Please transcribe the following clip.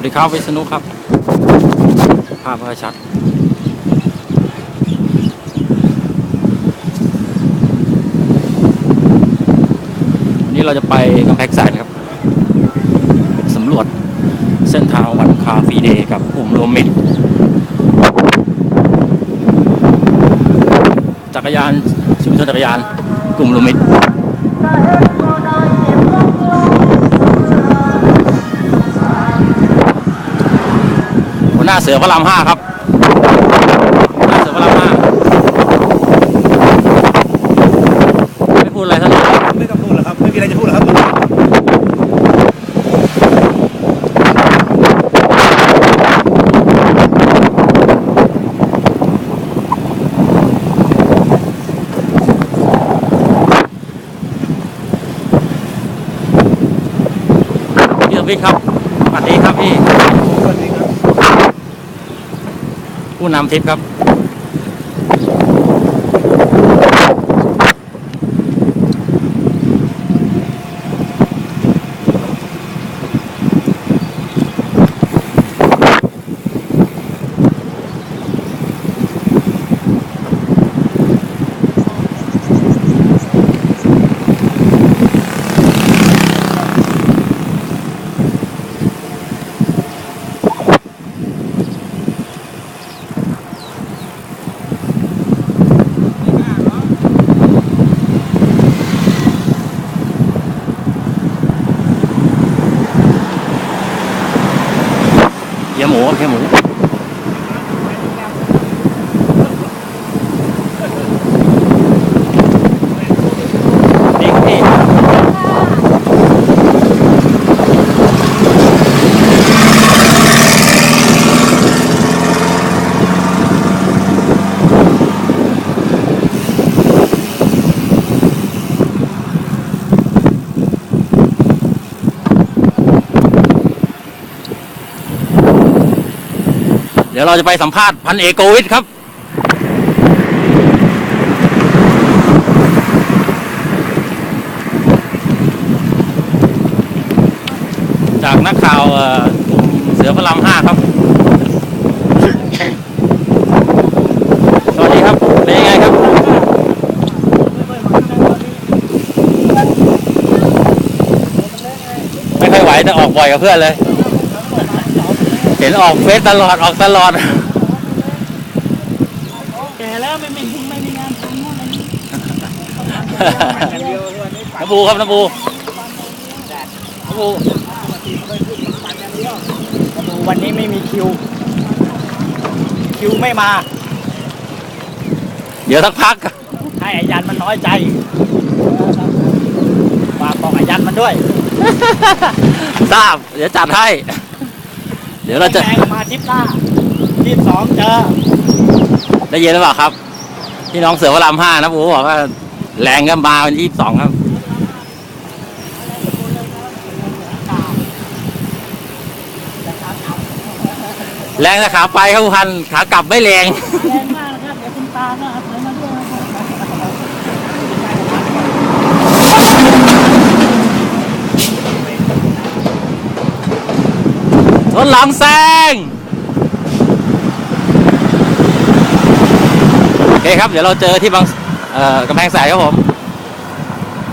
วัสดีครับวิษณุครับ ภาพก็ชัด วันนี้เราจะไปกำแพงแสนครับ สำรวจเส้นทางวันคาฟีเดย์กับกลุ่มรวมมิตร จักรยานชุมชนจักรยานกลุ่มรวมมิตร เสือพระรามห้าครับหัวหน้าเสือพระรามห้าไม่พูดอะไรท่านเลยไม่ต้องพูดหรอกครับ ไม่มีอะไรจะพูดหรอกครับพี่สมพิษครับสวัสดีครับพี่สวัสดีครับ ผู้นำทริปครับ เฮียหมูครับเฮียหมูนี่ครับพี่เดี๋ยวเราจะไปสัมภาษณ์พันเอกโกวิทครับ จากนักข่าวกลุ่มเสือพระรามห้าครับ สวัสดีครับ เป็นยังไงครับ ไม่ค่อยไหวแต่ออกบ่อยกับเพื่อนเลย เห็นออกเฟซตลอดออกตลอด แก่แล้วไม่มีไม่มีงานทำนู่นนี่น้ำบูครับน้ำบูน้ำบูดูวันนี้ไม่มีคิว คิวไม่มา เดี๋ยวสักพัก ให้อายันมันน้อยใจฝากบอกอายันมันด้วย ทราบ เดี๋ยวจัดให้ เดี๋ยวเราจะแรงมาทิปหน้าที่สองเจอได้เยินหรือเปล่าครับ พี่น้องเสือพรามห้านะบูบอกว่าแรงก็มาวันที่สองครับ แรงนะขาไปครับผู้พันขากลับไม่แรง แรงมากนะครับ เดี๋ยวคุณตาก็เอาเสือมาด้วยนะครับ รถหลังแซงโอเคครับ เดี๋ยวเราเจอที่บางกำแพงแสนครับผม